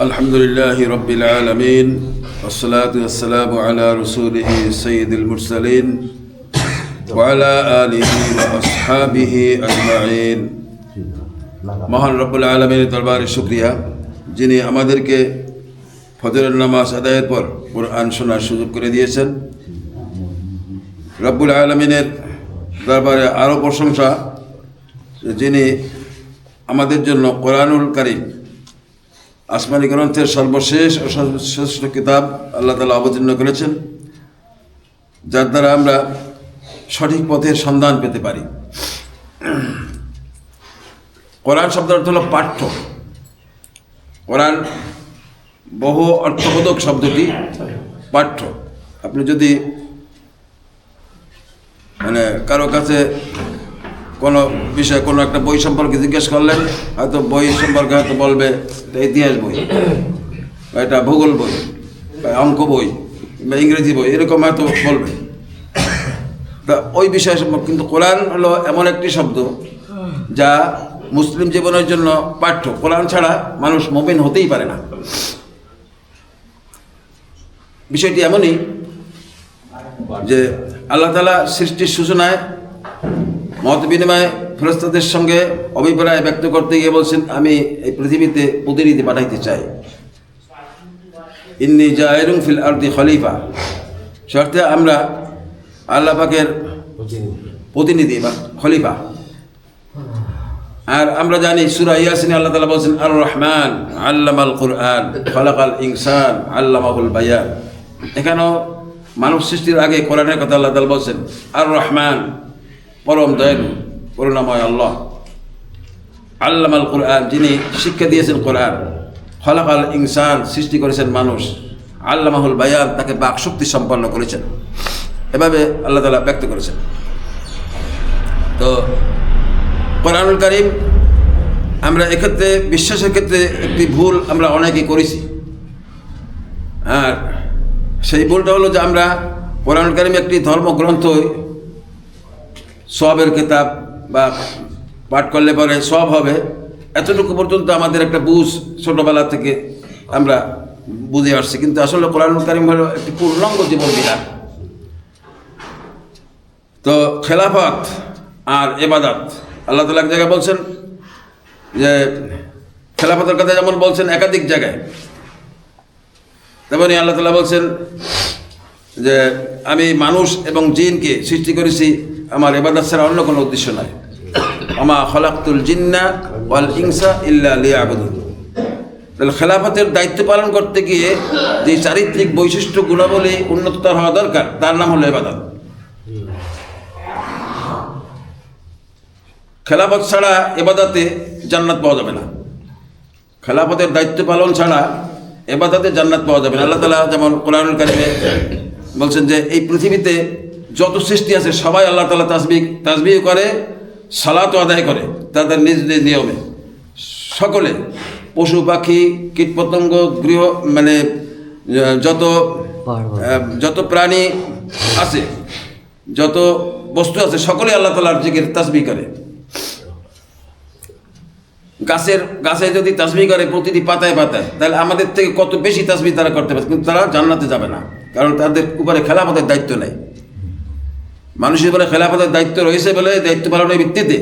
الحمد لله رب العالمين والصلاة والسلام على رسوله سيد المرسلين وعلى آله وأصحابه أجمعين মহান রব্বুল আলমীর দরবারে শুক্রিয়া যিনি আমাদেরকে ফজরের নামাজ আদায়ের পর কোরআন শোনার সুযোগ করে দিয়েছেন রব্বুল আলমিনের দরবারে আরও প্রশংসা যে যিনি আমাদের জন্য কোরআনুল কারিম আসমানি গ্রন্থের সর্বশেষ ও সর্বশ্রেষ্ঠ কিতাব আল্লাহ তালা অবতীর্ণ করেছেন, যার দ্বারা আমরা সঠিক পথের সন্ধান পেতে পারি। কোরআন শব্দের অর্থ হলো পাঠ্য। কোরআন বহু অর্থবোধক শব্দটি পাঠ্য। আপনি যদি মানে কারও কাছে কোনো বিষয়ে কোনো একটা বই সম্পর্কে জিজ্ঞেস করলেন, হয়তো বই সম্পর্কে হয়তো বলবে ইতিহাস বই বা এটা ভূগোল বই বা অঙ্ক বই বা ইংরেজি বই, এরকম হয়তো বলবে। তা ওই বিষয় সম্পর্কে কিন্তু কোরআন হলো এমন একটি শব্দ যা মুসলিম জীবনের জন্য পাঠ্য। কোরআন ছাড়া মানুষ মুমিন হতেই পারে না। বিষয়টি এমনই যে আল্লাহ তালা সৃষ্টির সূচনায় মত বিনিময়ে ফেরস্তাদের সঙ্গে অভিপ্রায় ব্যক্ত করতে গিয়ে বলছেন, আমি এই পৃথিবীতে প্রতিনিধি পাঠাইতে চাই। ইন্নি জায়রুং ফিল আরদি খলিফা। শর্তে আমরা আল্লাহ পাকের প্রতিনিধি বা খলিফা। আর আমরা জানি সুরা ইয়াসিনে, আল্লাহ তালা বলছেন আর রহমান আল্লামাল কুরআন, খলাকাল ইনসান, আল্লামাহুল বায়ান। এখানেও মানব সৃষ্টির আগে কোরআনের কথা আল্লাহ তালা বলছেন আর রহমান পরম দয়ালু, করুণাময় আল্লাহ। আল্লামাল কোরআন, যিনি শিক্ষা দিয়েছেন কোরআন, খলাকাল ইনসান সৃষ্টি করেছেন মানুষ, আল্লামাহুল বায়ান তাকে বাক শক্তি সম্পন্ন করেছেন। এভাবে আল্লাহ তালা ব্যক্ত করেছেন। তো কোরআনুল করিম, আমরা এক্ষেত্রে, বিশ্বাসের ক্ষেত্রে একটি ভুল আমরা অনেকেই করেছি। আর সেই ভুলটা হলো যে আমরা কোরআনুল করিম একটি ধর্মগ্রন্থ সবের কেতাব বা পাঠ করলে পরে সব হবে। এতটুকু পর্যন্ত আমাদের একটা বুঝ ছোটোবেলা থেকে আমরা বুঝে আসছি। কিন্তু আসলে কোরআনুল করিম হলো একটি পূর্ণাঙ্গ জীবন বিধান তো খেলাফত আর এবাদাত, আল্লাহ তালা এক জায়গায় বলছেন যে, খেলাফতের কথা যেমন বলছেন একাধিক জায়গায়, তেমনি আল্লাহ তালা বলছেন যে, আমি মানুষ এবং জিনকে সৃষ্টি করেছি আমার এবাদাত ছাড়া অন্য কোনো উদ্দেশ্য নাই। আমা খলাক্তুল জিন্না ওয়াল ইংসা ইল্লা লিয়াবুদুন। তাহলে খেলাফতের দায়িত্ব পালন করতে গিয়ে যে চারিত্রিক বৈশিষ্ট্য গুণাবলী উন্নততর হওয়া দরকার, তার নাম হলো এবাদত খেলাফত ছাড়া এবাদাতে জান্নাত পাওয়া যাবে না। খেলাফতের দায়িত্ব পালন ছাড়া এবাদাতে জান্নাত পাওয়া যাবে না। আল্লাহ তালা যেমন কোরআনুল কারিমে বলছেন যে, এই পৃথিবীতে যত সৃষ্টি আছে সবাই আল্লাহ তালা তাসবি তাসবি করে সালাত আদায় করে তাদের নিজ নিজ নিয়মে। সকলে পশু পাখি কীটপতঙ্গ গৃহ মানে যত যত প্রাণী আছে যত বস্তু আছে সকলে আল্লাহ তালার জিকির তাসবি করে। গাছের গাছে যদি তাসবি করে প্রতিটি পাতায় পাতায় তাহলে আমাদের থেকে কত বেশি তাসবি তারা করতে পারে কিন্তু তারা জান্নাতে যাবে না কারণ তাদের উপরে খেলাফতের দায়িত্ব নেই। মানুষের বলে খেলাফতের দায়িত্ব রয়েছে বলে দায়িত্ব পালনের ভিত্তিতে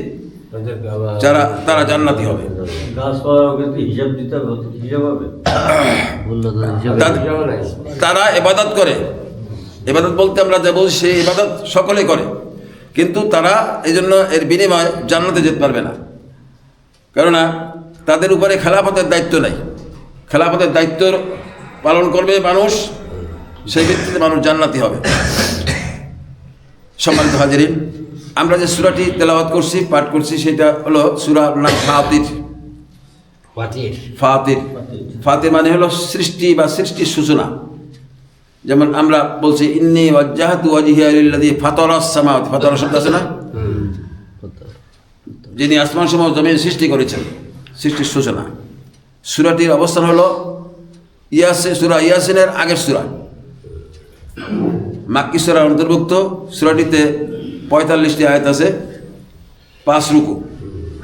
যারা, তারা জান্নাতি হবে। তারা এবাদত করে। এবাদত বলতে আমরা যা বলছি সেই এবাদত সকলে করে। কিন্তু তারা এই জন্য এর বিনিময়ে জান্নাতে যেতে পারবে না। কেননা তাদের উপরে খেলাফতের দায়িত্ব নাই। খেলাফতের দায়িত্ব পালন করবে মানুষ, সেই ভিত্তিতে মানুষ জান্নাতি হবে। সম্মানিত হাজিরিন আমরা যে সুরাটি তেলাওয়াত করছি পাঠ করছি সেটা হলো সুরা নাম ফাতির। ফাতির। ফাতির। মানে হলো সৃষ্টি বা সৃষ্টির সূচনা। যেমন আমরা বলছি ইন্নি ওয়াজ্জাহাতু ওয়াজহিয়া লিল্লাযী ফাতারাস সামাওয়াত ফাতারা শব্দ আছে না? যিনি আসমান সময় জমিন সৃষ্টি করেছেন সৃষ্টির সূচনা। সুরাটির অবস্থান হলো ইয়াসিন সুরা ইয়াসিনের আগের সূরা। মাক্কি সূরার অন্তর্ভুক্ত সূরাটিতে পঁয়তাল্লিশটি আয়াত আছে পাঁচ রুকু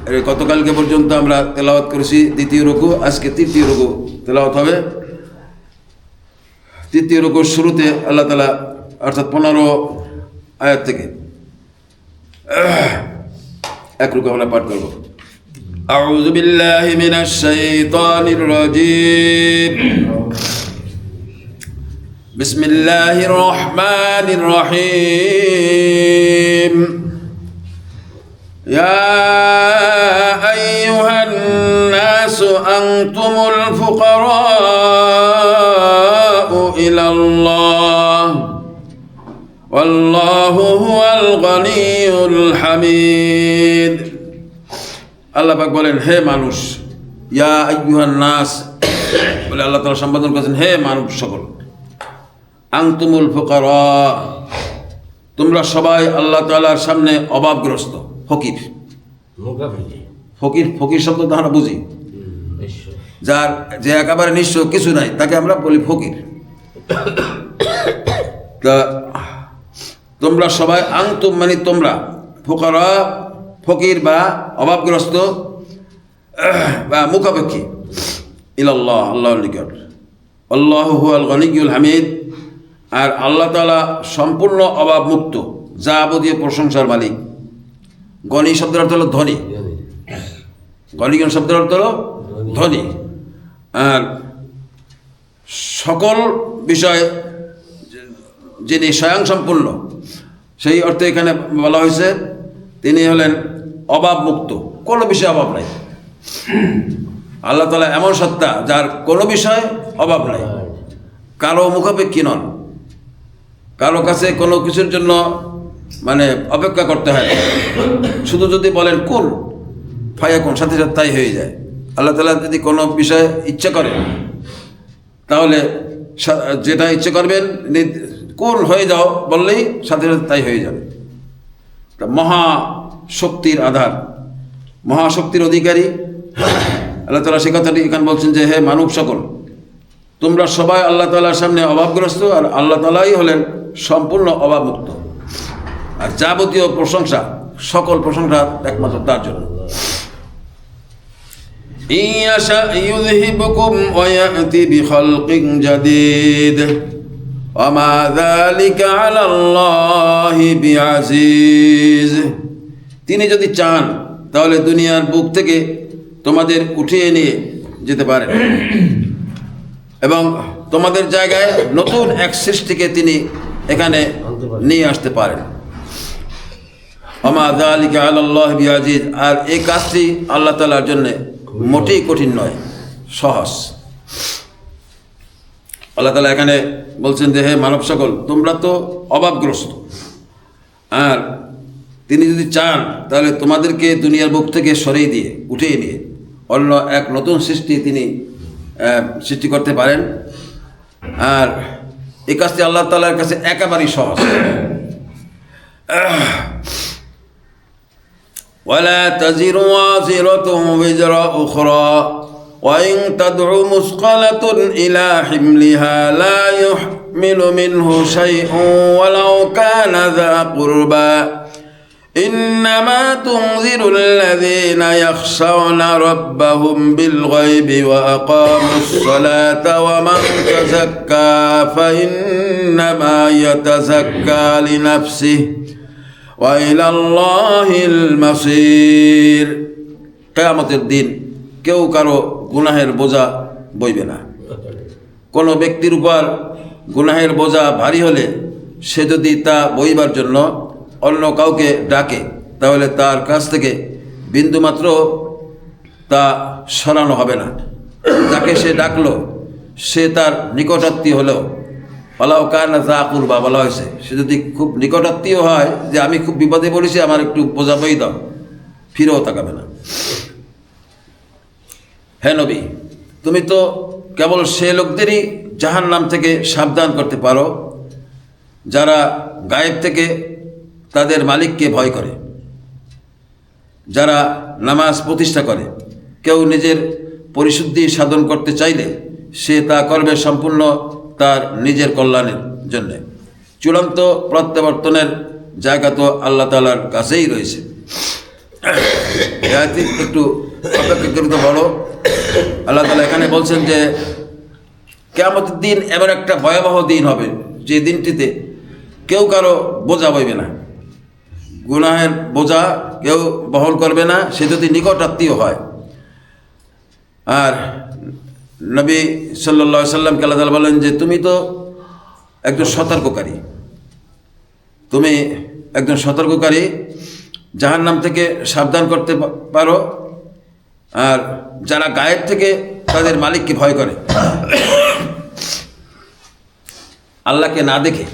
এই গতকালকে পর্যন্ত আমরা তেলাওয়াত করেছি দ্বিতীয় রুকু আজকে তৃতীয় রুকু তেলাওয়াত হবে তৃতীয় রুকুর শুরুতে আল্লাহ তালা অর্থাৎ পনেরো আয়াত থেকে এক রুকু আমরা পাঠ করব أعوذ بالله من الشيطان الرجيم بسم الله الرحمن الرحيم يا أيها الناس أنتم الفقراء إلى الله والله هو الغني الحميد আল্লাহ পাক বলেন হে মানুষ ইয়া আইয়ুহান নাস বলে আল্লাহ তাআলা সম্বোধন করেছেন হে মানব সকল আনতুমুল ফুকারা। তোমরা সবাই আল্লাহ তাআলার সামনে অভাবগ্রস্ত ফকির। ফকির ফকির শব্দ তো আমরা বুঝি। যার যে একেবারে নিঃস্ব কিছু নাই তাকে আমরা বলি ফকির। তা তোমরা সবাই আংতুম মানে তোমরা ফোকরা ফকির বা অভাবগ্রস্ত বা মুখাপেক্ষী। ইলাল্লাহ আল্লাহর নিকট। আল্লাহ গনিকুল হামিদ। আর আল্লাহ তাআলা সম্পূর্ণ অভাবমুক্ত, যাবতীয় প্রশংসার মালিক। গণি শব্দের অর্থ হলো ধনী। গণিগণ শব্দের অর্থ হলো ধনী। আর সকল বিষয়ে যিনি স্বয়ং সম্পূর্ণ সেই অর্থে এখানে বলা হয়েছে, তিনি হলেন অভাব মুক্ত কোনো বিষয়ে অভাব নাই। আল্লাহ তালা এমন সত্তা যার কোনো বিষয়ে অভাব নাই, কারও মুখাপেক্ষী নন। কারও কাছে কোনো কিছুর জন্য মানে অপেক্ষা করতে হয় শুধু যদি বলেন কোন ফায়া কোন সাথে সাথে তাই হয়ে যায়। আল্লাহ তালা যদি কোনো বিষয়ে ইচ্ছে করে, তাহলে যেটা ইচ্ছে করবেন কোন হয়ে যাও বললেই সাথে সাথে তাই হয়ে যাবে। তা মহা শক্তির আধার মহাশক্তির অধিকারী। আল্লাহ তালা সে কথাটি এখানে বলছেন যে, হে মানব সকল তোমরা সবাই আল্লাহ তালার সামনে অভাবগ্রস্ত আর আল্লাহ তালাই হলেন সম্পূর্ণ অভাবমুক্ত। আর যাবতীয় প্রশংসা, সকল প্রশংসা একমাত্র তার জন্য। তিনি যদি চান, তাহলে দুনিয়ার বুক থেকে তোমাদের উঠিয়ে নিয়ে যেতে পারে এবং তোমাদের জায়গায় নতুন এক সৃষ্টিকে তিনি এখানে নিয়ে আসতে পারেন। আমা দালিকা আল্লাহ বিয়াজিজ আর এই কাজটি আল্লাহ তালার জন্যে মোটেই কঠিন নয়, সহজ। আল্লাহ তালা এখানে বলছেন যে, হে মানব সকল, তোমরা তো অভাবগ্রস্ত। আর তিনি যদি চান, তাহলে তোমাদেরকে দুনিয়ার বুক থেকে সরিয়ে দিয়ে, উঠিয়ে নিয়ে অন্য এক নতুন সৃষ্টি তিনি সৃষ্টি করতে পারেন আর এই কাজটি আল্লাহ তালার কাছে একেবারেই সহজ ولا تزر وازرة وزر أخرى وإن تدع مثقلة إلى حملها لا يحمل منه شيء ولو كان ذا قربى إنما تنذر الذين يخشون ربهم بالغيب وأقاموا الصلاة ومن تزكى فإنما يتزكى لنفسه وإلى الله المصير কেয়ামতের দিন কেউ কারো গুনাহের বোঝা বইবে না কোনো ব্যক্তির উপর গুনাহের বোঝা ভারী হলে সে যদি তা বইবার জন্য অন্য কাউকে ডাকে, তাহলে তার কাছ থেকে বিন্দুমাত্র তা সরানো হবে না। যাকে সে ডাকলো, সে তার নিকটাত্মীয় হলেও পালাও কার না তা করবা বলা হয়েছে। সে যদি খুব নিকটাত্মীয় হয়, যে আমি খুব বিপদে পড়েছি, আমার একটু বোঝা বই দাও, ফিরেও তাকাবে না। হে নবী, তুমি তো কেবল সে লোকদেরই জাহান নাম থেকে সাবধান করতে পারো, যারা গায়েব থেকে তাদের মালিককে ভয় করে। যারা নামাজ প্রতিষ্ঠা করে, কেউ নিজের পরিশুদ্ধি সাধন করতে চাইলে সে তা করবে সম্পূর্ণ তার নিজের কল্যাণের জন্যে। চূড়ান্ত প্রত্যাবর্তনের জায়গা তো আল্লাহ তালার কাছেই রয়েছে। একটু অপেক্ষাকৃত বড় আল্লাহ তালা এখানে বলছেন যে কেমতের দিন এমন একটা ভয়াবহ দিন হবে যে দিনটিতে কেউ কারও বোঝা বইবে না। গুনাহের বোঝা কেউ বহন করবে না সে যদি নিকট আত্মীয় হয়। আর নবী সাল্লা সাল্লামকে আল্লাহ বলেন যে তুমি তো একজন সতর্ককারী। তুমি একজন সতর্ককারী যাহার নাম থেকে সাবধান করতে পারো। আর যারা গায়ের থেকে তাদের মালিককে ভয় করে। আল্লাহকে না দেখে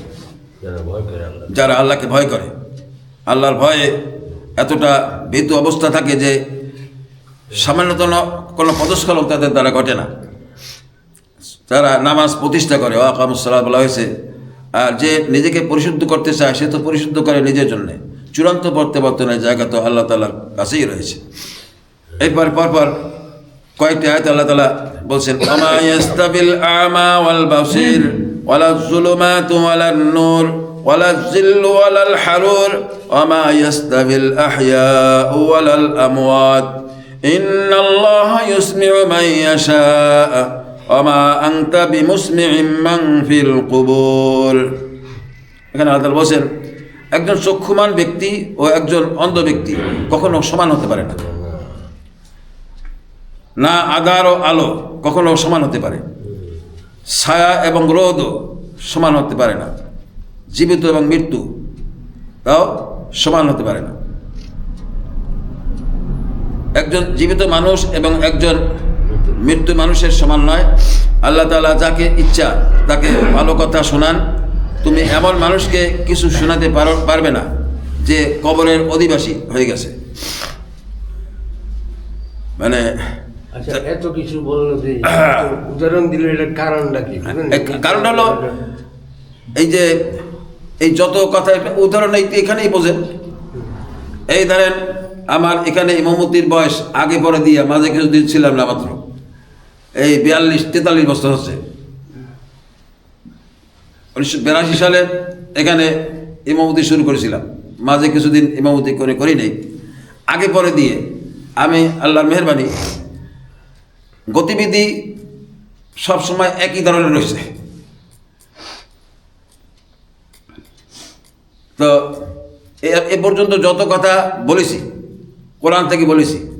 যারা আল্লাহকে ভয় করে। আল্লাহর ভয়ে এতটা ভীতু অবস্থা থাকে যে সামান্যতম কোনো পদস্খলন তাদের দ্বারা ঘটে না। তারা নামাজ প্রতিষ্ঠা করে ওয়াকামুসাল্লাহ বলা হয়েছে। আর যে নিজেকে পরিশুদ্ধ করতে চায়, সে তো পরিশুদ্ধ করে নিজের জন্যে। চূড়ান্ত প্রত্যাবর্তনের জায়গা তো আল্লাহ তালার কাছেই রয়েছে। এরপর পরপর কয়েকটি আয়ত আল্লাহ তালা বলছেন আমা ইয়াস্তাবিল আমা ওয়াল বাসির ওয়ালা যুলুমাতু ওয়ালান নূর। ওয়ালা যিল্লু ওয়ালাল হারুর ওমা ইয়াস্তাবিল আহইয়াউ ওয়ালাল আমওয়াত। ইন্নাল্লাহা ইউসমিউ মান ইয়াশা ওমা আনতা বিমুসমিউম মান ফিল কুবুর। এখানে আল্লাহ তাআলা বলছেন, একজন চক্ষুমান ব্যক্তি ও একজন অন্ধ ব্যক্তি কখনো সমান হতে পারে না। না আধার ও আলো কখনো সমান হতে পারে। ছায়া এবং রোদও সমান হতে পারে না। জীবিত এবং মৃত্যু তাও সমান হতে পারে না। একজন জীবিত মানুষ এবং একজন মৃত্যু মানুষের সমান নয়। আল্লাহ তাআলা যাকে ইচ্ছা তাকে ভালো কথা শোনান। তুমি এমন মানুষকে কিছু শোনাতে পারো পারবে না যে কবরের অধিবাসী হয়ে গেছে। মানে আচ্ছা এত কিছু বলল যে উদাহরণ দিল এটার কারণটা কি? বুঝলেন? এক কারণ হলো এই যে এই যত কথা উদাহরণ এই এখানেই বোঝেন। এই ধরেন, আমার এখানে ইমামতির বয়স আগে পরে দিয়ে মাঝে কিছুদিন ছিলাম না মাত্র। এই বিয়াল্লিশ, তেতাল্লিশ বছর হচ্ছে। উনিশশো বিরাশি সালে এখানে ইমামতি শুরু করেছিলাম। মাঝে কিছুদিন ইমামতি করে করি নেই। আগে পরে দিয়ে আমি আল্লাহর মেহরবানি। গতিবিধি সবসময় একই ধরনের রয়েছে। তো এ- পর্যন্ত যত কথা বলেছি, কোরআন থেকে বলেছি,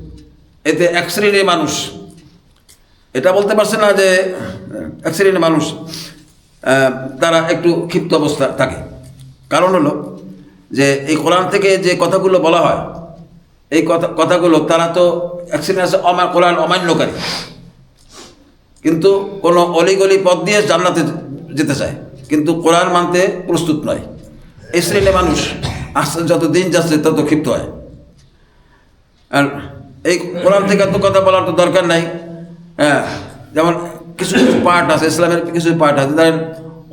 এতে এক শ্রেণির মানুষ, এটা বলতে পারছে না যে এক শ্রেণির মানুষ তারা একটু ক্ষিপ্ত অবস্থা থাকে। কারণ হলো যে এই কোরআন থেকে যে কথাগুলো বলা হয়, এই কথা, কথাগুলো তারা তো এক শ্রেণি আছে, অমা, কোরআন অমান্যকারী। কিন্তু কোনো অলিগলি পথ দিয়ে জান্নাতে যেতে চায়। কিন্তু কোরআন মানতে প্রস্তুত নয়। এই মানুষ আস্তে যত দিন যাচ্ছে তত ক্ষিপ্ত হয়। আর এই কোরআন থেকে এত কথা বলার তো দরকার নাই। হ্যাঁ যেমন কিছু কিছু পার্ট আছে, ইসলামের কিছু পার্ট আছে। ধরেন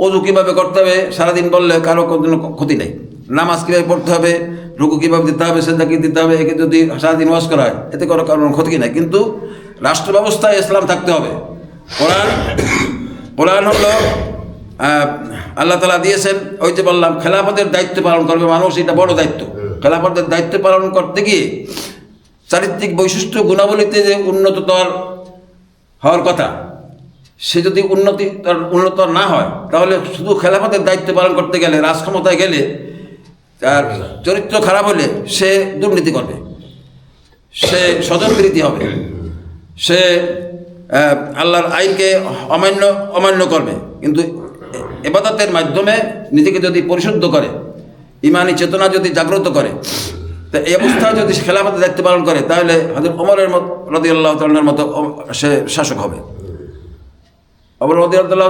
অজু কীভাবে করতে হবে, সারাদিন বললে কারও কোনো ক্ষতি নেই। নামাজ কীভাবে পড়তে হবে, রুকু কীভাবে দিতে হবে সেটা কি দিতে হবে, একে যদি সারাদিন ওয়াজ করা হয়, এতে কোনো কারণ ক্ষতি নেই। কিন্তু রাষ্ট্র ব্যবস্থায় ইসলাম থাকতে হবে। কোরআন কোরআন হলো আল্লাহ তালা দিয়েছেন ওই যে বললাম খেলাফতের দায়িত্ব পালন করবে মানুষ এটা বড় দায়িত্ব। খেলাফতের দায়িত্ব পালন করতে গিয়ে চারিত্রিক বৈশিষ্ট্য গুণাবলীতে যে উন্নততর হওয়ার কথা সে যদি উন্নতি তার উন্নত না হয় তাহলে শুধু খেলাফতের দায়িত্ব পালন করতে গেলে রাজক্ষমতায় গেলে তার চরিত্র খারাপ হলে সে দুর্নীতি করবে। সে স্বজনপ্রীতি হবে। সে আল্লাহর আইনকে অমান্য অমান্য করবে। কিন্তু এবাদতের মাধ্যমে নিজেকে যদি পরিশুদ্ধ করে, ইমানি চেতনা যদি জাগ্রত করে, তা এই অবস্থায় যদি খেলাফতের দায়িত্ব পালন করে, তাহলে হজরত ওমরের মতো রদি আল্লাহ মতো সে শাসক হবে। অমর রদি আল্লাহ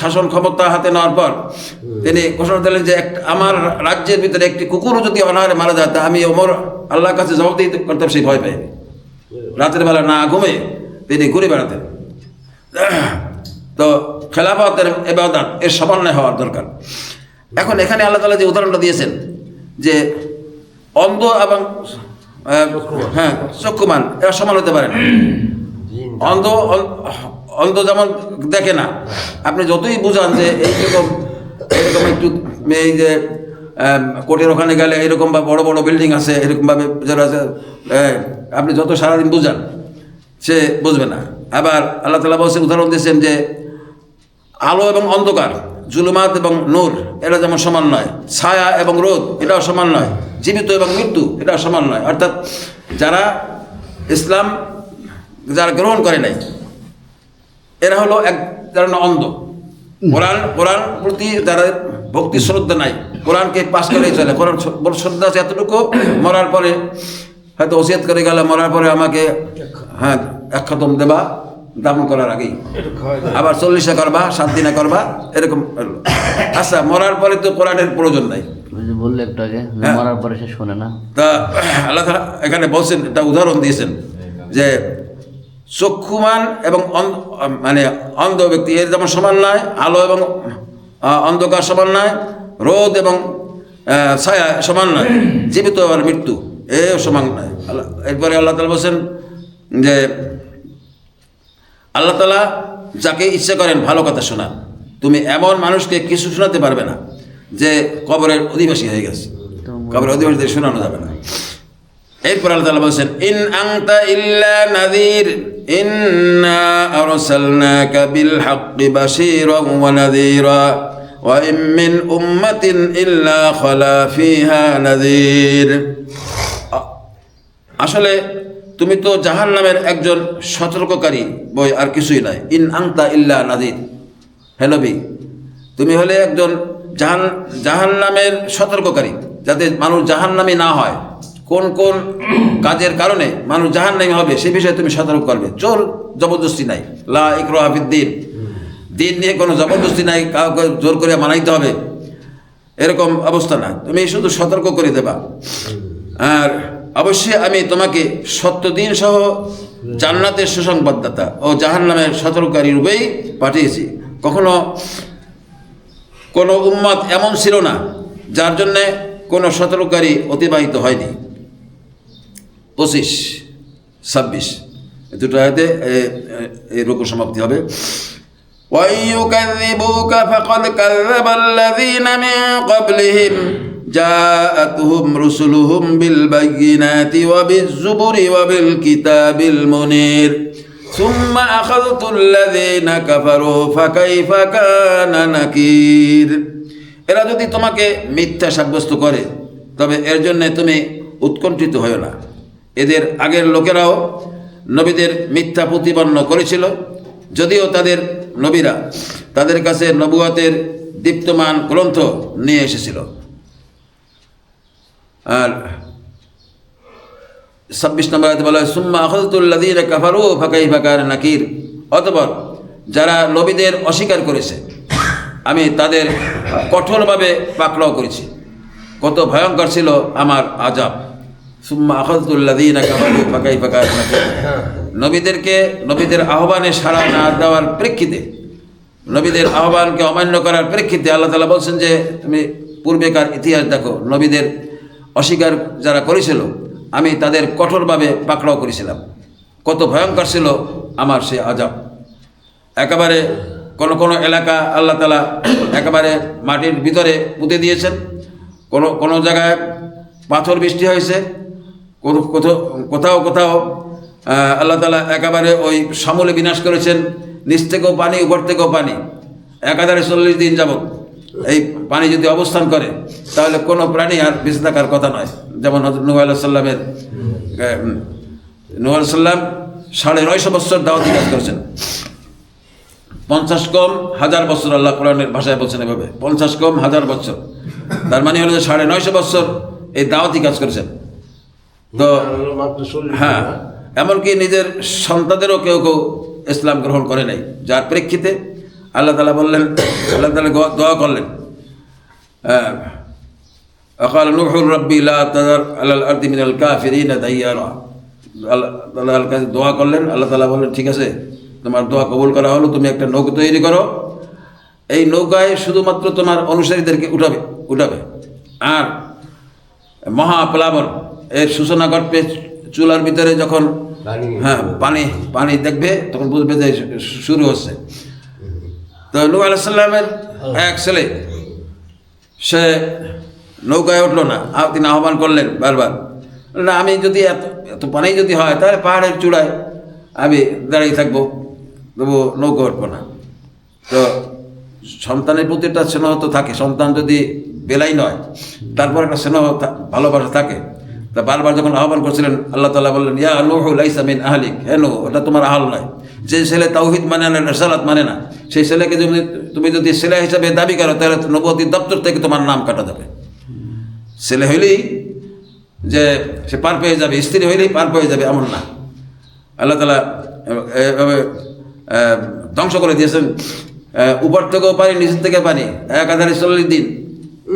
শাসন ক্ষমতা হাতে নেওয়ার পর তিনি ঘোষণা দিলেন যে এক, আমার রাজ্যের ভিতরে একটি কুকুরও যদি অনাহারে মারা যায়, তা আমি ওমর আল্লাহর কাছে জবাব দিতে করতাম, সেই ভয় পাইনি। রাতের বেলা না ঘুমে তিনি ঘুরে বেড়াতেন। তো খেলাফতের এবাদত এর সমন্বয় হওয়ার দরকার। এখন এখানে আল্লাহ তালা যে উদাহরণটা দিয়েছেন যে অন্ধ এবং হ্যাঁ চক্ষুমান এরা সমান হতে পারে অন্ধ অন্ধ যেমন দেখে না আপনি যতই বুঝান যে এইরকম এরকম একটু এই যে আম, কোর্টের ওখানে গেলে এরকম বা বড় বড় বিল্ডিং আছে এরকমভাবে যারা আপনি যত সারাদিন বুঝান সে বুঝবে না। আবার আল্লাহ তালা বলছে উদাহরণ দিয়েছেন যে আলো এবং অন্ধকার, জুলুমাত এবং নূর এটা যেমন সমান নয়। ছায়া এবং রোদ, এটাও সমান নয়। জীবিত এবং মৃত্যু, এটাও সমান নয়। অর্থাৎ যারা ইসলাম যারা গ্রহণ করে নাই, এরা হলো এক ধরনের অন্ধ। কোরআন কোরআন প্রতি যারা ভক্তি, শ্রদ্ধা নাই, কোরআনকে পাশ করেই চলে। কোরআন শ্রদ্ধা আছে এতটুকু, মরার পরে হয়তো ওসিয়ত করে গেলে, মরার পরে আমাকে হ্যাঁ এক খতম দেবা। দামন করার আগেই। আবার চল্লিশে করবা সাত দিনে করবা এরকম আচ্ছা মরার পরে তো কোরআনের প্রয়োজন নাই বললে একটু আগে হ্যাঁ। মরার পরে সে শোনে না তা আল্লাহ এখানে বলছেন একটা উদাহরণ দিয়েছেন যে চক্ষুমান এবং অন্ধ মানে অন্ধ ব্যক্তি এর যেমন সমান নয় আলো এবং অন্ধকার সমান নয় রোদ এবং ছায়া সমান নয় জীবিত আর মৃত্যু এও সমান নয় এরপরে আল্লাহ তালা বলছেন যে আল্লাহ তালা যাকে ইচ্ছা করেন ভালো কথা শোনান। তুমি এমন মানুষকে কিছু শোনাতে পারবে না যে কবরের অধিবাসী হয়ে গেছে। কবরের অধিবাসীদের শোনানো যাবে না। এরপর আল্লাহ তালা বলছেন, ইন আংতা ইল্লা ওয়া ইল্লা আসলে তুমি তো জাহান নামের একজন সতর্ককারী বই, আর কিছুই নয় ইন আংতা ইল্লা নাদির। হে নবী, তুমি হলে একজন জাহান জাহান নামের সতর্ককারী, যাতে মানুষ জাহান নামে না হয়। কোন কোন কাজের কারণে মানুষ জাহান নামে হবে, সে বিষয়ে তুমি সতর্ক করবে। চোর জবরদস্তি নাই। লা ইকরো হাফিদ্দিন দিন নিয়ে কোনো জবরদস্তি নাই, কাউকে জোর করে মানাইতে হবে। এরকম অবস্থা না। তুমি শুধু সতর্ক করে দেবা। আর অবশ্যই আমি তোমাকে সত্যদিন সহ জান্নাতের সুসংবাদদাতা ও জাহান্নামের সতর্ককারী রূপেই পাঠিয়েছি কখনো কোনো উম্মত এমন ছিল না যার জন্যে কোনো সতর্ককারী অতিবাহিত হয়নি পঁচিশ ছাব্বিশ এই দুটো আয়াতে এ- এ- এই রুকু সমাপ্তি হবে وإن يكذبوك فقد كذب الذين من قبلهم جاءتهم رسلهم بالبينات وبالزبر وبالكتاب المنير ثم أخذت الذين كفروا فكيف كان نكير এরা যদি তোমাকে মিথ্যা সাব্যস্ত করে তবে এর জন্য তুমি উৎকণ্ঠিত হও না এদের আগের লোকেরাও নবীদের মিথ্যা প্রতিপন্ন করেছিল যদিও তাদের নবীরা তাদের কাছে নবুয়াতের দীপ্তমান গ্রন্থ নিয়ে এসেছিল আর ছাব্বিশ নম্বর আয়াতে বলা হয়, সুম্মা আখলতুল্লাদিন কাফারু ফাঁকাই ফাঁকার নাকির। অতপর যারা নবীদের অস্বীকার করেছে, আমি তাদের কঠোরভাবে পাকড়াও করেছি। কত ভয়ঙ্কর ছিল আমার আজাব সুম্মা আখলতুল্লাদিন কাফারু ফাঁকাই ফাঁকার নাকির। নবীদেরকে, নবীদের আহ্বানে সাড়া না দেওয়ার প্রেক্ষিতে, নবীদের আহ্বানকে অমান্য করার প্রেক্ষিতে আল্লাহ তালা বলছেন যে, তুমি পূর্বেকার ইতিহাস দেখো, নবীদের অস্বীকার যারা করেছিল, আমি তাদের কঠোরভাবে পাকড়াও করেছিলাম। কত ভয়ঙ্কর ছিল আমার সে আজাব। একেবারে কোনো কোনো এলাকা আল্লাহ তালা একেবারে মাটির ভিতরে পুঁতে দিয়েছেন। কোনো কোনো জায়গায় পাথর বৃষ্টি হয়েছে, কোথাও কোথাও আল্লাহ তালা একেবারে ওই সমূলে বিনাশ করেছেন। নিচ থেকেও পানি, উপর থেকেও পানি। একাধারে চল্লিশ দিন যাবত এই পানি যদি অবস্থান করে, তাহলে কোনো প্রাণী আর বেঁচে থাকার কথা নয়। যেমন হজরত আল্লাহ সাল্লামের নুহ আল্লাহ সাল্লাম সাড়ে নয়শো বছর দাওয়াতি কাজ করেছেন। পঞ্চাশ কম হাজার বছর, আল্লাহ কোরআনের ভাষায় বলছেন এভাবে। পঞ্চাশ কম হাজার বছর। তার মানে হলো যে সাড়ে নয়শো বছর এই দাওয়াতি কাজ করেছেন। তো হ্যাঁ এমনকি নিজের সন্তানেরও কেউ কেউ ইসলাম গ্রহণ করে নাই। যার প্রেক্ষিতে আল্লাহ তালা বললেন আল্লাহ তালা দোয়া করলেন। অকাল নুহুর রব্বি আল্লাহ আর্দি মিনাল কাফিরিন দাইয়ারা। আল্লাহ তালা আল্লাহ কাছে দোয়া করলেন আল্লাহ তালা বললেন ঠিক আছে তোমার দোয়া কবুল করা হলো তুমি একটা নৌকা তৈরি করো। এই নৌকায় শুধুমাত্র তোমার অনুসারীদেরকে উঠাবে উঠাবে। আর মহা প্লাবন এর সূচনা ঘটবে চুলার ভিতরে যখন হ্যাঁ পানি পানি দেখবে তখন বুঝবে যে শুরু হচ্ছে। তো নূহ আলাইহিস সালামের এক ছেলে সে নৌকায় উঠল না। তিনি আহ্বান করলেন বারবার। না আমি যদি এত এত পানি যদি হয় তাহলে পাহাড়ের চূড়ায় আমি দাঁড়িয়ে থাকব। তবু নৌকা উঠবো না। তো সন্তানের প্রতি একটা স্নেহ তো থাকে। সন্তান যদি বেলাই নয় তারপর একটা স্নেহ ভালোবাসা থাকে। তা বারবার যখন আহ্বান করছিলেন আল্লাহ তালা বললেন ইয়া নুহু লাইসা মিন আহলিক। হে নুহু ওটা তোমার আহাল নয়। যে ছেলে তাওহিদ মানে না রেসালাত মানে না সেই ছেলেকে যদি তুমি যদি ছেলে হিসাবে দাবি করো তাহলে নবতী দপ্তর থেকে তোমার নাম কাটা যাবে। ছেলে হইলেই যে সে পার পেয়ে যাবে স্ত্রী হইলেই পার পেয়ে যাবে এমন না। আল্লাহ তালা এভাবে ধ্বংস করে দিয়েছেন। উপর থেকেও পানি নিচের থেকে পানি এক হাজার চল্লিশ দিন।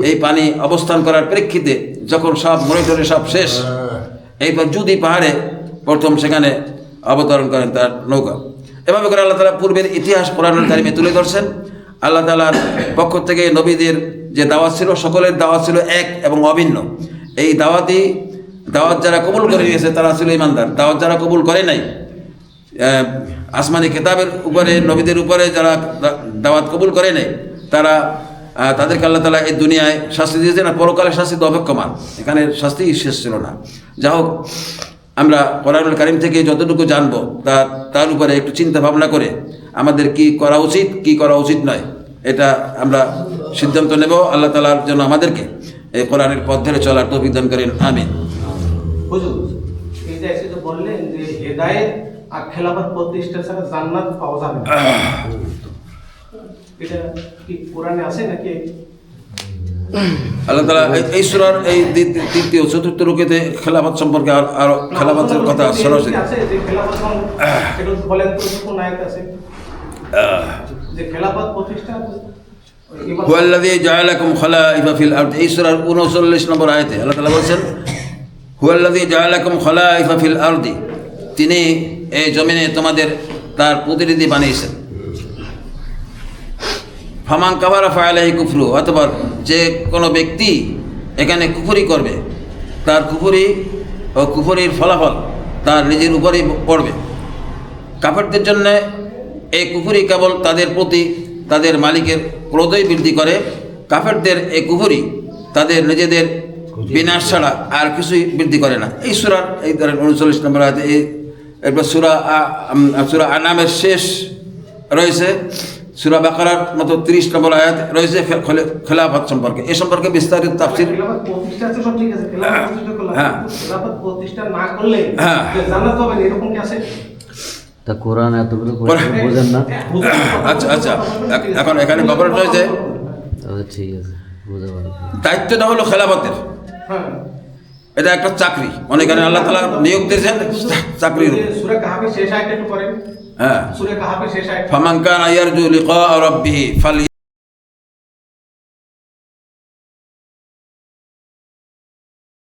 এই পানি অবস্থান করার প্রেক্ষিতে যখন সব মনিটরে সব শেষ এইবার যদি পাহাড়ে প্রথম সেখানে অবতরণ করেন তার নৌকা। এভাবে করে আল্লাহ তালা পূর্বের ইতিহাস কোরআনের তারিমে তুলে ধরছেন। আল্লাহ তালার পক্ষ থেকে নবীদের যে দাওয়াত ছিল, সকলের দাওয়াত ছিল এক এবং অভিন্ন। এই দাওয়াতই দাওয়াত যারা কবুল করে নিয়েছে তারা ছিল ইমানদার। দাওয়াত যারা কবুল করে নাই আসমানি খেতাবের উপরে, নবীদের উপরে যারা দাওয়াত কবুল করে নেই, তারা তাদেরকে আল্লাহ তালা এই দুনিয়ায় শাস্তি দিয়েছে না পরকালে শাস্তি তো অপেক্ষমান এখানে শাস্তি শেষ ছিল না। যা হোক আমরা কোরআনুল কারিম থেকে যতটুকু জানব তা তার উপরে একটু চিন্তা ভাবনা করে আমাদের কি করা উচিত কি করা উচিত নয় এটা আমরা সিদ্ধান্ত নেব আল্লাহ তালার জন্য আমাদেরকে। এই কোরআনের পথ ধরে চলার তৌফিক দান করেন বললেন যে হেদায়েত আর খেলাফত প্রতিষ্ঠা ছাড়া জান্নাত পাওয়া যাবে না। এটা কি কোরআনে আছে নাকি? আল্লাহ তালা এই- সুরার এই তৃতীয় চতুর্থ রুকেতে খেলাফত সম্পর্কে আর আরও খেলাফতের কথা সরাসরি। আছে যে খেলাফত সং- একটু বলেন তো কোন আয়াত আছে? যে খেলাফত প্রতিষ্ঠা এবার- হুয়াল্লাযী জাআলাকুম খালাইফা ফিল আরদ। এই সূরার 39 নম্বর আয়াতে আল্লাহ তাআলা বলেন হুয়াল্লাযী জাআলাকুম খালাইফা ফিল আরদি। তিনি এই জমিনে তোমাদের তার প্রতিনিধি বানিয়েছেন। ফামান কাবারা ফায়ালাহি কুফরু অথবা যে কোনো ব্যক্তি এখানে কুফরি করবে, তার কুফরি ও কুফরির ফলাফল তার নিজের উপরেই পড়বে। কাফেরদের জন্য এই কুফুরি কেবল তাদের প্রতি, তাদের মালিকের ক্রোধই বৃদ্ধি করে। কাফেরদের এই কুফুরি তাদের নিজেদের বিনাশ ছাড়া আর কিছুই বৃদ্ধি করে না। এই সুরার, এই ধরেন উনচল্লিশ নম্বর আয়াতে, এই, এরপর সুরা সুরা আনামের শেষ রয়েছে। সুরা বাকারার মতো তিরিশ নম্বর আয়াত রয়েছে খেলাফত সম্পর্কে। এ সম্পর্কে বিস্তারিত তাফসির হ্যাঁ। হ্যাঁ। যে জান্নাত পাবেন এরকম কি আছে? তা কোরআন এতগুলো বোঝেন না? আচ্ছা আচ্ছা। এখন এখানে ব্যাপারটা রয়েছে তাহলে ঠিক আছে দায়িত্বটা হলো খেলাফতের। হ্যাঁ। এটা একটা চাকরি। মনে করেন আল্লাহ তালা নিয়োগ দিয়েছেন চাকরির হ্যাঁ। সূরা কাহাফের শেষ আয়াত। ফামান কান ইয়ারজু লিকা রাব্বিহি ফাল